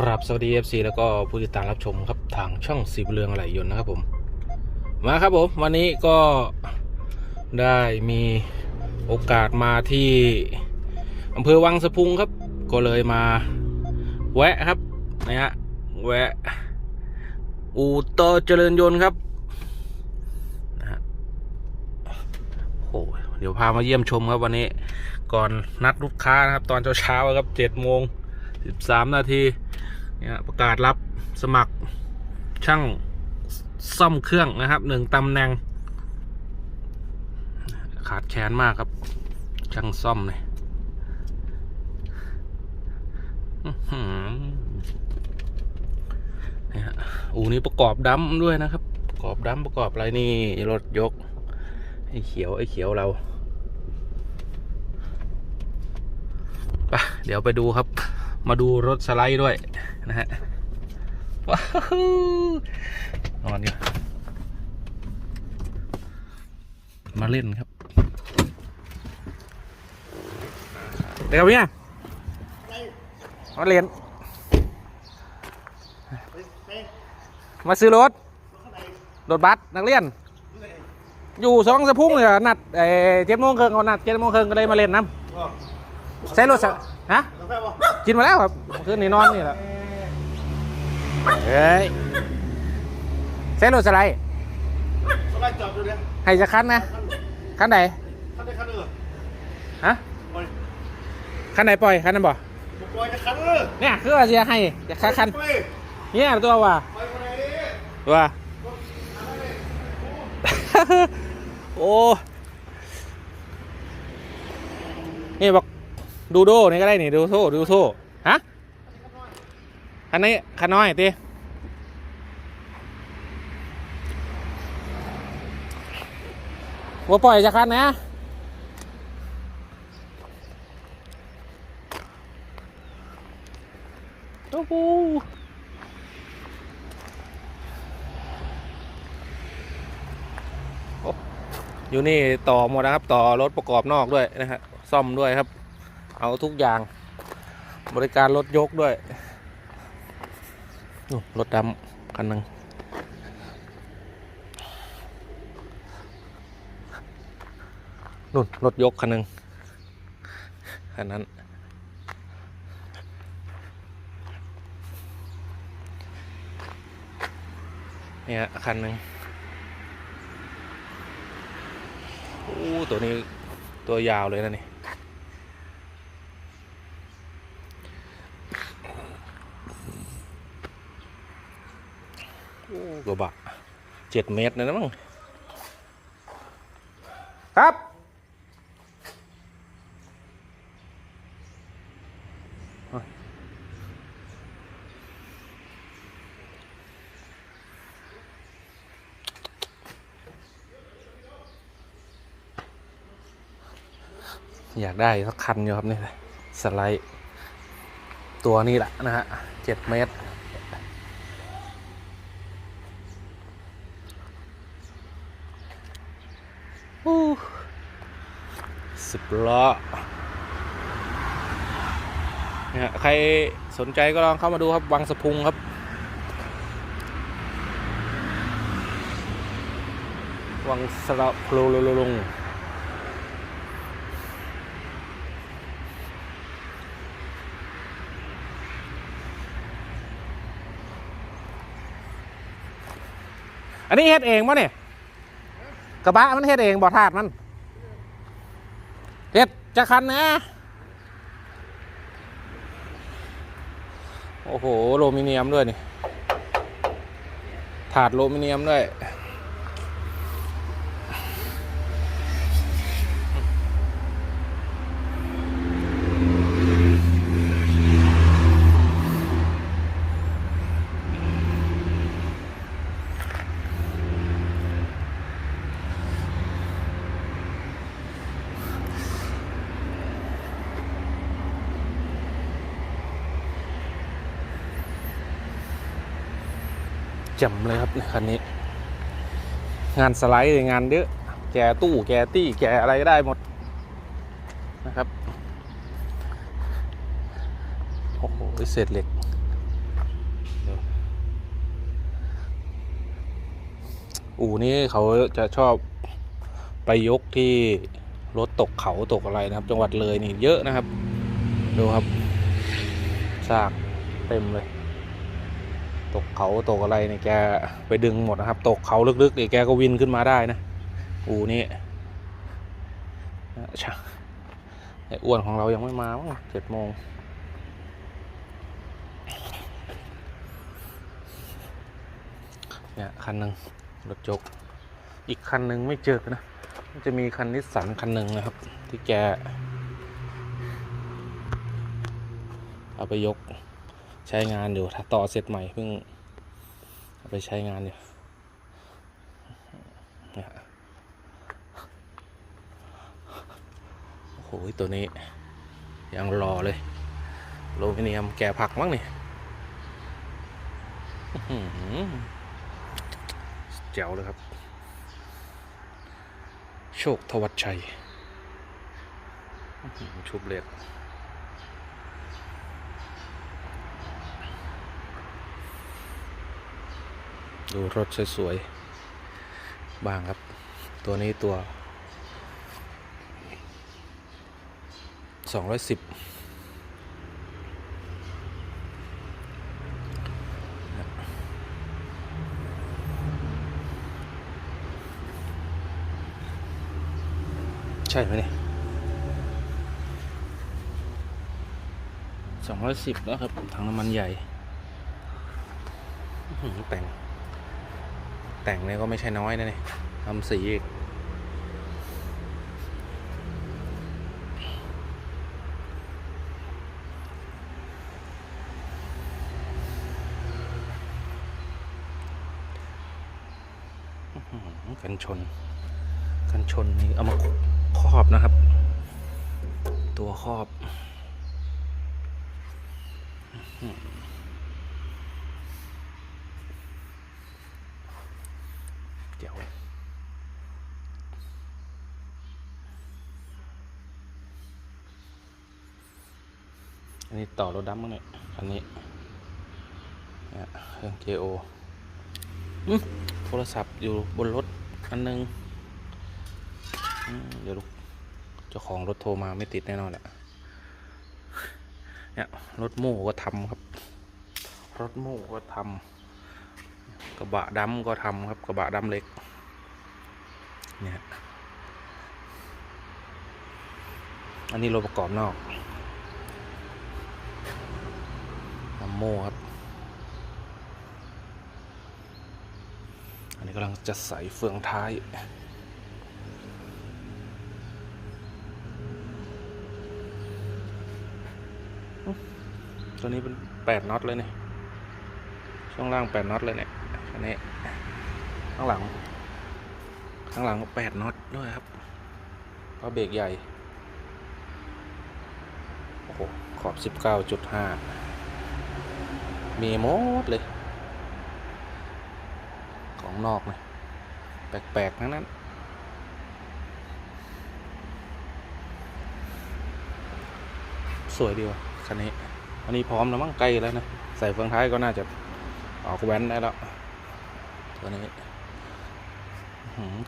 ครับสวัสดี FC แล้วก็ผู้ติดตามรับชมครับทางช่องสีบุญเรืองอะไรยนต์นะครับผม มาครับผมวันนี้ก็ได้มีโอกาสมาที่อำเภอวังสะพุงครับ ก็เลยมาแวะครับนะฮะแวะ อู่ต่อเจริญยนต์ครับนะฮะโอ้โหเดี๋ยวพามาเยี่ยมชมครับวันนี้ ก่อนนัดลูกค้านะครับ ตอนเช้าๆครับเจ็ดโมงสิบสามนาที เนี่ยประกาศรับสมัครช่างซ่อมเครื่องนะครับหนึ่งตำแหน่ง ขาดแคลนมากครับ ช่างซ่อมเนี่ยนี่ฮะอูนี้ประกอบดัมด้วยนะครับ ประกอบดัมประกอบอะไรนี่รถยก ไอ้เขียวไอ้เขียวเราไปเดี๋ยวไปดูครับ มาดูรถสไลด์ด้วยนะฮะว้าวนอนอยู่มาเล่นครับเดี๋ยวเนี่ยมาเรียนมาซื้อรถ รถบัสนักเรียน อยู่สองสะพุ่งเลยอะนัดเจ็ดโมงครึ่งเขานัดเจ็ดโมงครึ่งก็เลยมาเล่นน้ำใช้รถสะฮะ กินมาแล้วครับคืนนี้นอนนี่แหละเฮ้ยใช้รถสไลด์สบายจอดดูเลยให้จะคันนะคันไหนคันได้คันเออฮะปล่อยคันไหนปล่อยคันนั้นบ่ปล่อยจะคันเออเนี่ยคือว่าจะให้จะคันคันไปเนี่ยตัวว่าไปไปไหนตัวโอ้นี่บอก ดูโดนี่ก็ได้นี่ดูโซ่ดูโซ่ฮะคันนี้คันน้อยตีว่าปล่อยจะคันนะโอ้โหอยู่นี่ต่อหมดนะครับ ต่อรถประกอบนอกด้วยนะฮะซ่อมด้วยครับ เอาทุกอย่าง บริการรถยกด้วยรถดำคันหนึ่งนู่นรถยกคันหนึ่งคันนั้น เนี่ยคันหนึ่งโอ้ตัวนี้ตัวยาวเลยนะนี่ กระบะเจ็ดเมตรเลยนะมั้งครับ อยากได้สักคันอยู่ครับนี่เลยสไลด์ ตัวนี้แหละนะฮะเจ็ดเมตร อู้สิบ ล้อเนี่ยใครสนใจก็ลองเข้ามาดูครับวังสะพุงครับ วังสระพลูลุลุงอันนี้เฮ็ดเองปะเนี่ยกระบะมันเฮ็ดเองบ่อธาตุมัน เฮ็ดจะคันนะ โอ้โหโลมิเนียมด้วยนี่ ถาดโลมิเนียมด้วย จำเลยครับคันนี้ งานสไลด์งานเยอะแกตู้แกตี้แกอะไรก็ได้หมดนะครับโอ้โหเศษเหล็กอู่นี้เขาจะชอบไปยกที่รถตกเขาตกอะไรนะครับ จังหวัดเลยนี่เยอะนะครับ ดูครับซากเต็มเลย ตกเขาตกอะไรเนี่ยแกไปดึงหมดนะครับ ตกเขาลึกๆเนี่ยแกก็วินขึ้นมาได้นะอูนี่ช่างไอ้อ้วนของเรายังไม่มามั้งเจ็ดโมงเนี่ยคันหนึ่งรถจก อีกคันหนึ่งไม่เจอนะมันจะมีคันนิสสันคันหนึ่งนะครับ ที่แก เอาไปยก ใช้งานอยู่ถ้าต่อเสร็จใหม่เพิ่งไปใช้งานอยู่นี่ยโอ้โหตัวนี้ ยังรอเลยโลมิเนียมแกะผักมั้งนี่อื้อหือแจ๋วเลยครับ โชคทวัชชัย ชุบเล็ด ดูรถสวยๆ บ้างครับ ตัวนี้ตัว 210ใช่ไหมเนี่ยสองร้อยสิบแล้วครับ ถังน้ำมันใหญ่ แต่ง แต่งเนี่ยก็ไม่ใช่น้อยนะเนี่ยทำสีอีกกันชน กันชนนี่เอามาครอบนะครับ ตัวครอบ อื้อหือเดี๋ยว อันนี้ต่อรถดำมั้งเนี่ยคันนี้เนี่ยเครื่อง KO อืมโทรศัพท์อยู่บนรถอันหนึงเดี๋ยวลูกเจ้าของรถโทรมาไม่ติดแน่นอนแหละเนี่ยรถโม่ก็ทำครับ รถโม่ก็ทำกระบะดำก็ทำครับกระบะดำเล็ก เนี่ย อันนี้รถประกอบนอก ลำโมครับ อันนี้กำลังจะใส่เฟืองท้ายตัวนี้เป็นแปดน็อตเลยเนี่ย ช่วงล่างแปดน็อตเลยเนี่ย อันนี้ ข้างหลัง ข้างหลังแปดน็อตด้วยครับเพราะเบรกใหญ่ โอ้โห ขอบสิบเก้าจุดห้า มีหมดเลย ของนอกนะแปลกๆทั้งนั้น สวยดีว่ะคันนี้ อันนี้พร้อมแล้วมั้งใกล้แล้วนะ ใส่เฟืองท้ายก็น่าจะออกแว้นได้แล้ว ตัวนี้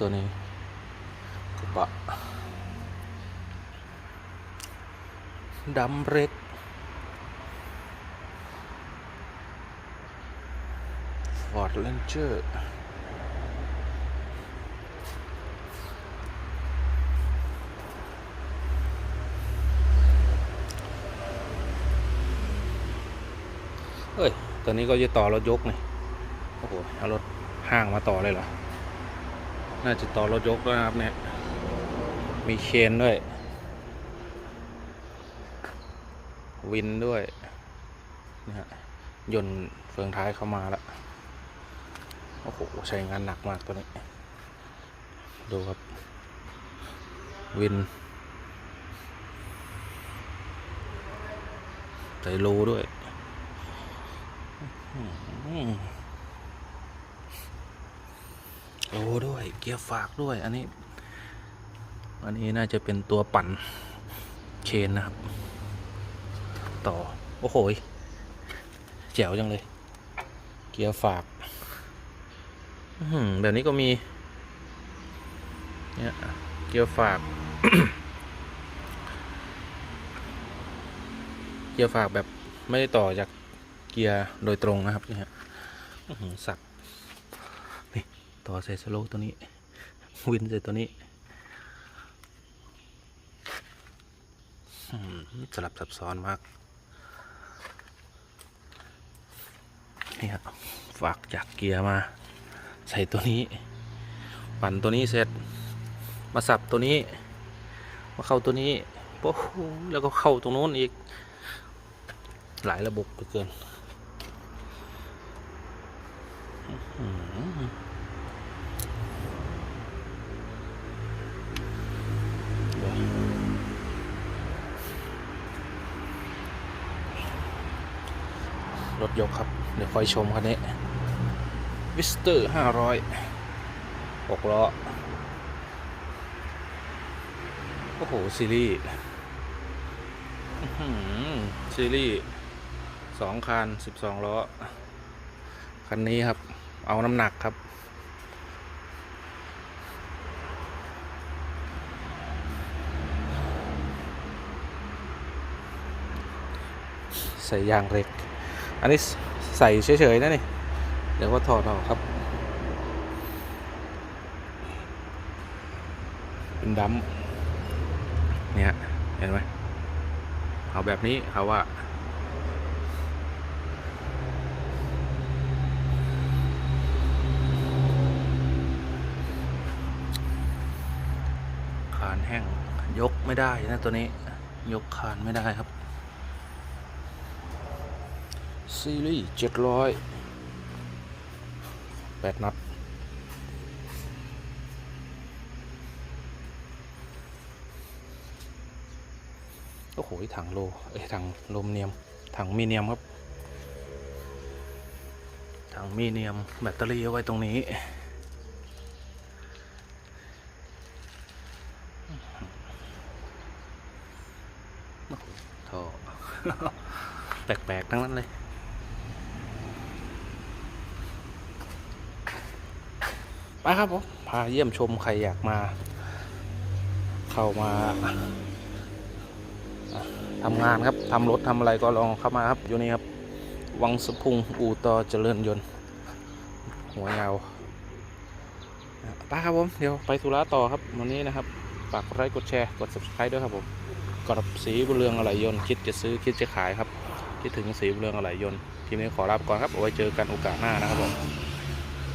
ตัวนี้กระบะดำเร็ก ฟอร์ดเลนเจอร์เฮ้ยตัวนี้ก็จะต่อรถยกนี่โอ้โห เอารถห้างมาต่อเลยเหรอ น่าจะต่อรถยกด้วยนะครับเนี่ย มีเชนด้วย วินด้วยนะฮะยนต์เฟืองท้ายเข้ามาแล้ว โอ้โห ใช้งานหนักมากตัวนี้ ดูครับ วิน ใส่รูด้วยอื้อหือรูด้วย เกียร์ฝากด้วย อันนี้ อันนี้น่าจะเป็นตัวปั่นเชนนะครับ ต่อ โอ้โห แจ๋วจังเลย เกียร์ฝาก แบบนี้ก็มี เนี่ย เกียร์ฝาก เกียร์ฝากแบบไม่ได้ต่อจากเกียร์โดยตรงนะครับเนี่ยอื้อหือสับนี่ต่อใส่สโลตัวนี้ วินใส่ตัวนี้สลับซับซ้อนมาก นี่ครับฝากจากเกียร์มา ใส่ตัวนี้ปั่นตัวนี้เสร็จ มาสับตัวนี้ มาเข้าตัวนี้โอ้แล้วก็เข้าตรงโน้นอีก หลายระบบเกินรถยกครับ เดี๋ยวคอยชมคันนี้ วิสเตอร์ห้าร้อยหกล้อ โอ้โห ซีรีส์ซีรีส์สองคันสิบสองล้อ คันนี้ครับ เอาน้ำหนักครับ ใส่ยางเหล็ก อันนี้ใส่เฉยๆนะนี่ ดี๋ยวว่าถอดออกครับ เป็นดัมเนี่ยเห็นไหมเอาแบบนี้เขาว่าคานแห้งยกไม่ได้นะตัวนี้ ยกคานไม่ได้ครับ ซีรีส์เจ็ดร้อย แปดนัด โอ้โหถังโลเอ้ยถังโลมเนียม ถังมีเนียมครับ ถังมีเนียม แบตเตอรี่เอาไว้ตรงนี้ท่อแปลกๆ ทั้งนั้นเลย ไปครับผมพาเยี่ยมชมใครอยากมา เข้ามาทำงานครับทำรถทำอะไรก็ลองเข้ามาครับ อยู่นี่ครับ วังสะพุง อู่ต่อเจริญยนต์ หัวยาวไปครับผม เดี๋ยวไปธุระต่อครับ วันนี้นะครับ ฝากกดไลค์กดแชร์ กด subscribe ด้วยครับผมกับสีบุญเรืองอะไหล่ยนต์ คิดจะซื้อคิดจะขายครับ คิดถึงสีบุญเรืองอะไหล่ยนต์ ทีนี้ขอลาไปก่อนครับเอาไว้เจอกันโอกาสหน้านะครับผม